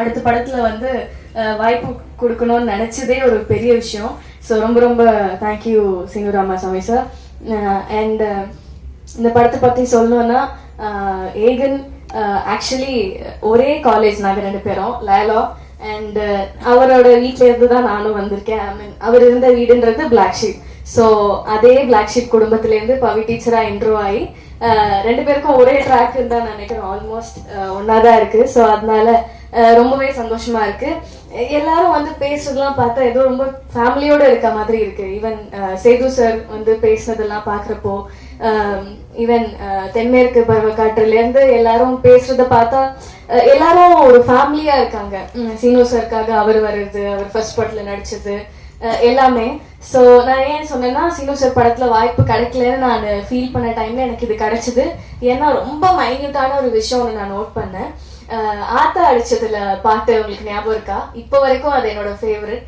அடுத்த படத்துல வந்து வாய்ப்பு கொடுக்கணும்னு நினைச்சதே ஒரு பெரிய விஷயம். ஸோ ரொம்ப ரொம்ப thank you Seenu Ramasamy sir and இந்த படத்தை பத்தி சொல்லணும்னா ஏகன் ஆக்சுவலி ஒரே காலேஜ் நாங்கள் ரெண்டு பேரும் லேலா அண்ட் அவரோட வீட்டில இருந்து தான் நானும் வந்திருக்கேன். ஐ மீன் அவர் இருந்த வீடுன்றது பிளாக் ஷீப் ஸோ அதே பிளாக் ஷீப் குடும்பத்திலேருந்து பவி டீச்சராக இன்ட்ரோ ஆகி ரெண்டு பேருக்கும் ஒரே ட்ராக் இருந்தா நினைக்கிறேன் ஆல்மோஸ்ட் ஒன்னா தான் இருக்கு. ஸோ அதனால ரொம்பவே சந்தோஷமா இருக்கு. எல்லாரும் வந்து பேசுறதெல்லாம் பார்த்தா ஏதோ ரொம்ப ஃபேமிலியோட இருக்க மாதிரி இருக்கு. ஈவன் சேது சார் வந்து பேசுனதெல்லாம் பாக்குறப்போ ஈவன் தென்மேற்கு பருவக்காற்றுல இருந்து எல்லாரும் பேசுறத பார்த்தா எல்லாரும் ஒரு ஃபேமிலியா இருக்காங்க. சீனு சார்க்காக அவர் வர்றது அவர் ஃபர்ஸ்ட் படத்துல நடிச்சது எல்லாமே. ஸோ நான் ஏன் சொன்னேன்னா சீனு சார் படத்துல வாய்ப்பு கிடைக்கலன்னு நான் ஃபீல் பண்ண டைம்ல எனக்கு இது கிடைச்சது. ஏன்னா ரொம்ப மைன்யூட்டான ஒரு விஷயம் ஒன்று நான் நோட் பண்ணேன். ஆத்தா அடிச்சதுல பாட்டு உங்களுக்கு ஞாபகம் இருக்கா? இப்போ வரைக்கும் அது என்னோட ஃபேவரட்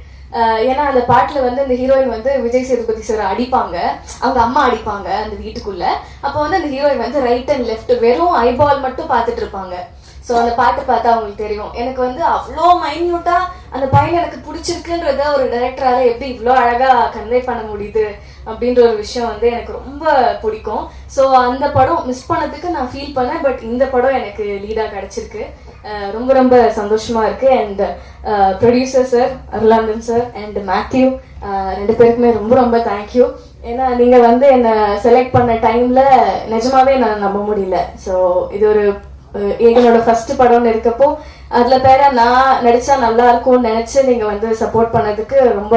ஏன்னா அந்த பாட்டுல வந்து அந்த ஹீரோயின் வந்து விஜய் சேதுபதி சார் அடிப்பாங்க. அவங்க அம்மா அடிப்பாங்க அந்த வீட்டுக்குள்ள. அப்போ வந்து அந்த ஹீரோயின் வந்து ரைட் அண்ட் லெஃப்ட் வெறும் ஐபால் மட்டும் பார்த்துட்டு இருப்பாங்க. ஸோ அந்த பாட்டு பார்த்தா அவங்களுக்கு தெரியும். எனக்கு வந்து அவ்வளோ மைன்யூட்டா அந்த பையன் எனக்கு பிடிச்சிருக்குன்றத ஒரு டைரக்டரால எப்படி இவ்வளோ அழகா கன்வே பண்ண முடியுது அப்படின்ற ஒரு விஷயம் வந்து எனக்கு ரொம்ப பிடிக்கும். ஸோ அந்த படம் மிஸ் பண்ணதுக்கு நான் ஃபீல் பண்ணேன். பட் இந்த படம் எனக்கு லீடாக கிடைச்சிருக்கு. ரொம்ப ரொம்ப சந்தோஷமா இருக்கு. And producer sir Arulanthan sir and Mathew ரெண்டு பேருக்குமே ரொம்ப ரொம்ப தேங்க்யூ ஏன்னா நீங்க வந்து என்னை செலக்ட் பண்ண டைம்ல நிஜமாவே நான் நம்ப முடியல. ஸோ இது ஒரு எங்களோட ஃபர்ஸ்ட் படம்னு இருக்கப்போ அதுல பேர நான் நடிச்சா நல்லா இருக்கும்னு நினைச்சு நீங்க வந்து சப்போர்ட் பண்ணதுக்கு ரொம்ப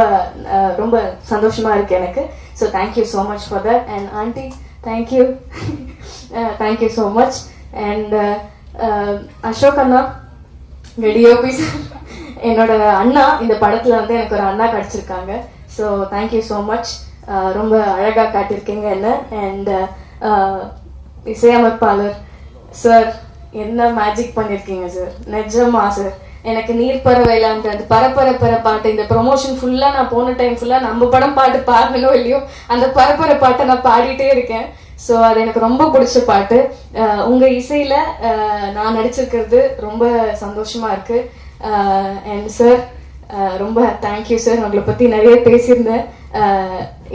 ரொம்ப சந்தோஷமா இருக்கு எனக்கு. So thank you so much for that and aunty thank you thank you so much and Ashok Anna DOP என்னோட அண்ணா இந்த படத்துல வந்து எனக்கு ஒரு அண்ணா கிடைச்சிருக்காங்க so thank you so much ரொம்ப அழகா காட்டியிருக்கீங்க என்ன. அண்ட் இசையமைப்பாளர் சார் என்ன மேஜிக் பண்ணிருக்கீங்க சார் நிஜமா சார் எனக்கு நீர் பறவைலான்ற அந்த பரப்பர பர பாட்டு இந்த ப்ரொமோஷன் ஃபுல்லா நான் போன டைம் ஃபுல்லா நம்ம படம் பாட்டு பாடணும் இல்லையோ அந்த பரப்பர பாட்டை நான் பாடிட்டே இருக்கேன். ஸோ அது எனக்கு ரொம்ப பிடிச்ச பாட்டு. உங்கள் உங்க இசையில நான் நடிச்சிருக்கிறது ரொம்ப சந்தோஷமா இருக்கு. அண்ட் சார் ரொம்ப தேங்க்யூ சார் உங்களை பத்தி நிறைய பேசியிருந்தேன்.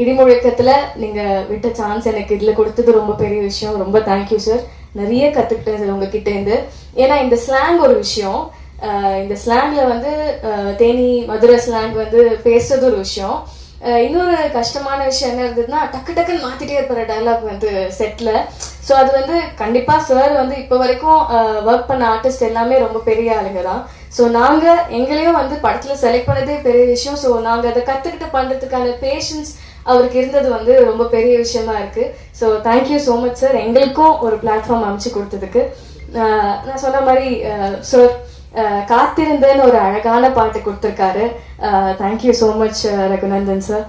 இடிமுழக்கத்தில் நீங்கள் விட்ட சான்ஸ் எனக்கு இதில் கொடுத்தது ரொம்ப பெரிய விஷயம். ரொம்ப தேங்க்யூ சார் நிறைய கற்றுக்கிட்டேன் சார் உங்ககிட்டேருந்து ஏன்னா இந்த ஸ்லாங் ஒரு விஷயம். இந்த ஸ்லாங்ல வந்து தேனி மதுரை ஸ்லாங் வந்து பேசுறது ஒரு விஷயம். இன்னொரு கஷ்டமான விஷயம் என்ன இருந்ததுன்னா டக்கு டக்குன்னு மாத்திட்டே இருக்கிற டைலாக் வந்து செட்ல ஸோ அது வந்து கண்டிப்பா சார் வந்து இப்போ வரைக்கும் ஒர்க் பண்ண ஆர்டிஸ்ட் எல்லாமே ரொம்ப பெரிய ஆளுங்க தான். ஸோ நாங்க எங்களையும் வந்து படத்துல செலக்ட் பண்ணதே பெரிய விஷயம். ஸோ நாங்க அதை கத்துக்கிட்டு பண்றதுக்கான பேஷன்ஸ் அவருக்கு இருந்தது வந்து ரொம்ப பெரிய விஷயமா இருக்கு. So thank you so much sir எங்களுக்கும் ஒரு பிளாட்ஃபார்ம் அமைச்சு கொடுத்ததுக்கு. நான் சொன்ன மாதிரி சார் காத்திருந்தேன்னு ஒரு அழகான பாட்டு கொடுத்துருக்காரு. Thank you so much Raghunandan sir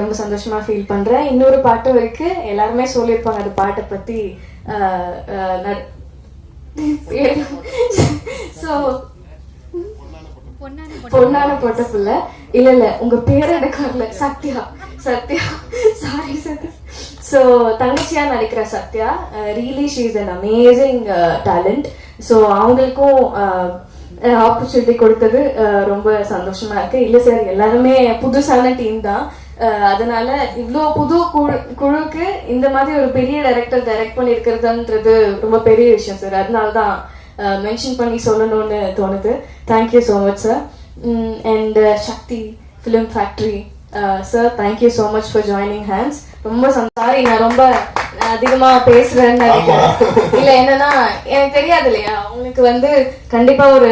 ரொம்ப சந்தோஷமா ஃபீல் பண்றேன். இன்னொரு பாட்டும் இருக்கு எல்லாருமே சொல்லியிருப்பாங்க அந்த பாட்டை பத்தி. ஸோ பொண்ணான பொட்ட புள்ள. இல்ல இல்ல உங்க பேர் எனக்கு வரல. சத்யா சத்யா. சாரி சத்யா. ஸோ தங்கச்சியா நடிக்கிற Sathya really she is an amazing talent so அவங்களுக்கும் ஆப்பர்ச்சுனிட்டி கொடுத்தது ரொம்ப சந்தோஷமா இருக்கு. இல்ல சார் எல்லாருமே புதுசான டீம் தான். அதனால இவ்வளோ புது குழு குழுக்கு இந்த மாதிரி ஒரு பெரிய டைரக்டர் டைரக்ட் பண்ணியிருக்கிறதுன்றது ரொம்ப பெரிய விஷயம் சார் அதனால தான் மென்ஷன் பண்ணி சொல்லணும்னு தோணுது. Thank you so much sir and Sakthi film factory sir thank you so much for joining hands ரொம்ப சாரி நான் ரொம்ப அதிகமா பேசுறேன்னு நினைக்கிறேன். இல்ல என்னன்னா எனக்கு தெரியாது இல்லையா? உங்களுக்கு வந்து கண்டிப்பா ஒரு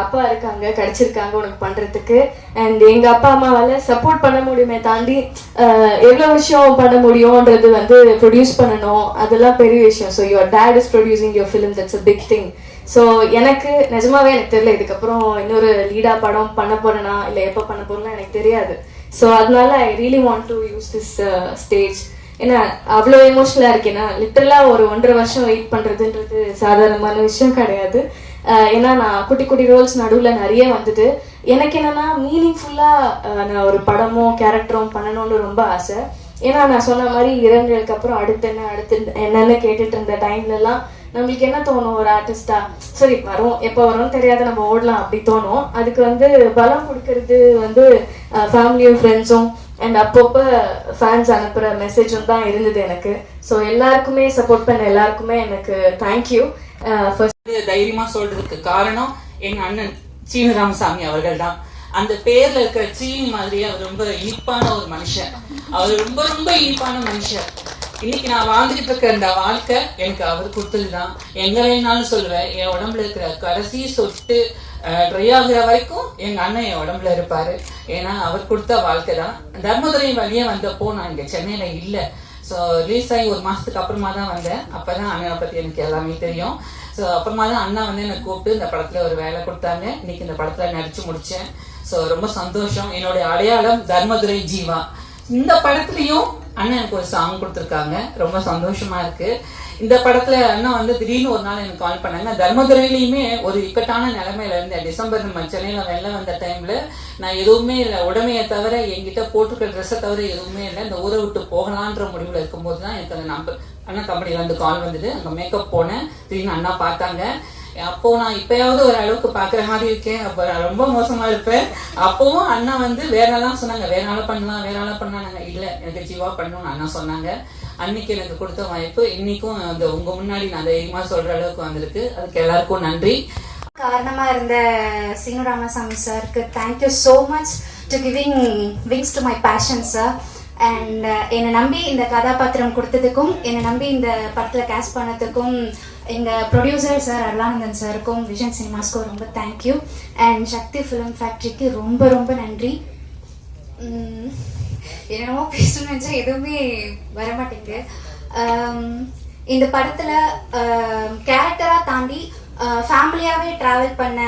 அப்பா இருக்காங்க கிடைச்சிருக்காங்க உனக்கு பண்றதுக்கு. அண்ட் எங்க அப்பா அம்மாவால சப்போர்ட் பண்ண முடியுமே தாண்டி அஹ், எவ்வளவு விஷயம் பண்ண முடியும்ன்றது வந்து ப்ரொடியூஸ் பண்ணணும். அதெல்லாம் பெரிய விஷயம். So your dad is producing your film that's a big thing so எனக்கு நிஜமாவே எனக்கு தெரியல இதுக்கப்புறம் இன்னொரு லீடா படம் பண்ண போறேனா இல்லை எப்போ பண்ண போறேன்னா எனக்கு தெரியாது. ஸோ அதனால I really want to use this stage ஏன்னா அவ்வளோ எமோஷனலாக இருக்கேன்னா லிட்டரலாக ஒரு ஒன்றரை வருஷம் வெயிட் பண்ணுறதுன்றது சாதாரணமான விஷயம் கிடையாது. Uh, ஏன்னா நான் குட்டி குட்டி ரோல்ஸ் நடுவில் நிறைய வந்துட்டு எனக்கு என்னன்னா மீனிங்ஃபுல்லாக uh, நான் ஒரு படமோ கேரக்டரும் பண்ணணும்னு ரொம்ப ஆசை. ஏன்னா நான் சொன்ன மாதிரி இரண்டுகளுக்கு அப்புறம் அடுத்து என்ன அடுத்து என்னென்னு கேட்டுட்டு இருந்த டைம்லலாம் நம்மளுக்கு என்ன தோணும் ஒரு ஆர்டிஸ்டா சரி வரும். எப்போ வரும்னு தெரியாது நம்ம ஓடலாம். அப்படி தோணும். அதுக்கு வந்து பலம் கொடுக்கறது வந்து ஃபேமிலியும் ஃப்ரெண்ட்ஸும் அண்ட் அப்பப்போ ஃபேன்ஸ் அனுப்புகிற மெசேஜும் தான் இருந்தது எனக்கு. ஸோ எல்லாருக்குமே சப்போர்ட் பண்ண எல்லாருக்குமே எனக்கு தேங்க்யூ ஃபர்ஸ்ட் இது தைரியமா சொல்றதுக்கு காரணம் எங்க அண்ணன் சீனு ராமசாமி அவர்கள் தான். அந்த பேர்ல இருக்கிற சீன் மாதிரி அவர் ரொம்ப இனிப்பான ஒரு மனுஷன். அவர் ரொம்ப ரொம்ப இனிப்பான மனுஷன். இன்னைக்கு நான் வாழ்ந்துகிட்டு இருக்க இந்த வாழ்க்கை எனக்கு அவர் கொடுத்தது தான் எங்க வேணாலும் சொல்லுவேன் என் உடம்புல இருக்கிற கடைசி சொட்டு ட்ரை ஆகுற வரைக்கும் எங்க அண்ணன் என் உடம்புல இருப்பாரு. ஏன்னா அவர் கொடுத்த வாழ்க்கை தான் தர்மதுரை வழியே வந்தப்போ நான் இங்க சென்னையில இல்லை. ஸோ ரிலீஸ் ஆகி ஒரு மாசத்துக்கு அப்புறமா தான் வந்தேன். அப்பதான் அண்ணனை பத்தி எனக்கு எல்லாமே தெரியும். ஸோ அப்புறமா தான் அண்ணா வந்து என்னை கூப்பிட்டு இந்த படத்துல ஒரு வேலை கொடுத்தாங்க. இன்னைக்கு இந்த படத்துல நடிச்சு முடிச்சேன். ஸோ ரொம்ப சந்தோஷம். என்னுடைய அடையாளம் தர்மதுரை ஜீவா. இந்த படத்துலயும் அண்ணன் எனக்கு ஒரு சாங் கொடுத்துருக்காங்க. ரொம்ப சந்தோஷமா இருக்கு. இந்த படத்துல அண்ணா வந்து திடீர்னு ஒரு நாள் எனக்கு கால் பண்ணாங்க. தர்மதுரையிலயுமே ஒரு இக்கட்டான நிலைமையில இருந்தேன். டிசம்பர் நம்ம சென்னையில வெள்ளம் வந்த டைம்ல நான் எதுவுமே இல்லை. உடமையை தவிர என்கிட்ட போட்டுக்கிற ட்ரெஸ்ஸை தவிர எதுவுமே இல்லை. இந்த ஊரை விட்டு போகலான்ற முடிவில் இருக்கும்போது தான் எனக்கு அந்த நம்பர் அண்ணா கம்பெனியில் இருந்து கால் வந்தது. அங்கே மேக்கப் போனேன். திடீர்னு அண்ணா பார்த்தாங்க. அப்போ நான் இப்பயாவது ஒரு அளவுக்கு பாக்குற மாதிரி இருக்கேன். அப்ப நான் ரொம்ப மோசமா இருப்பேன். அப்பவும் அண்ணா வந்து வேற எல்லாம் சொன்னாங்க. வேற நாளா பண்ணலாம் வேற நாளா பண்ணாங்க இல்ல எனக்கு ஜீவா பண்ணணும்னு அண்ணா சொன்னாங்க. அன்னைக்கு எனக்கு கொடுத்த வாய்ப்பு. இன்னைக்கும் அந்த உங்க முன்னாடி நான் தைரியமா சொல்ற அளவுக்கு வந்திருக்கு. அதுக்கு எல்லாருக்கும் நன்றி. காரணமா இருந்த சீனு ராமசாமி சாருக்கு thank you so much to giving wings to my passion sir and என்னை நம்பி இந்த கதாபாத்திரம் கொடுத்ததுக்கும் என்னை நம்பி இந்த படத்தில் கேஸ்ட் பண்ணதுக்கும் எங்கள் ப்ரொடியூசர் சார் அருளானந்தன் சாருக்கும் விஷன் சினிமாஸ்க்கும் ரொம்ப தேங்க்யூ அண்ட் சக்தி ஃபிலிம் ஃபேக்ட்ரிக்கு ரொம்ப ரொம்ப நன்றி. என்னமோ என்னென்னமோ பேசணும்னு நினச்சா எதுவுமே வர மாட்டேங்குது இந்த படத்தில் கேரக்டராக தாண்டி ஃபேமிலியாகவே ட்ராவல் பண்ண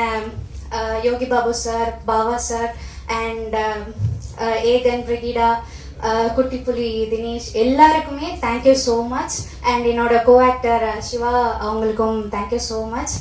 Yogi Babu sir Bava sir and Egan Brigida Kuttipuli Dinesh எல்லாருக்குமே தேங்க்யூ ஸோ மச் அண்ட் என்னோட கோ ஆக்டர் சிவா அவங்களுக்கும் தேங்க்யூ ஸோ மச்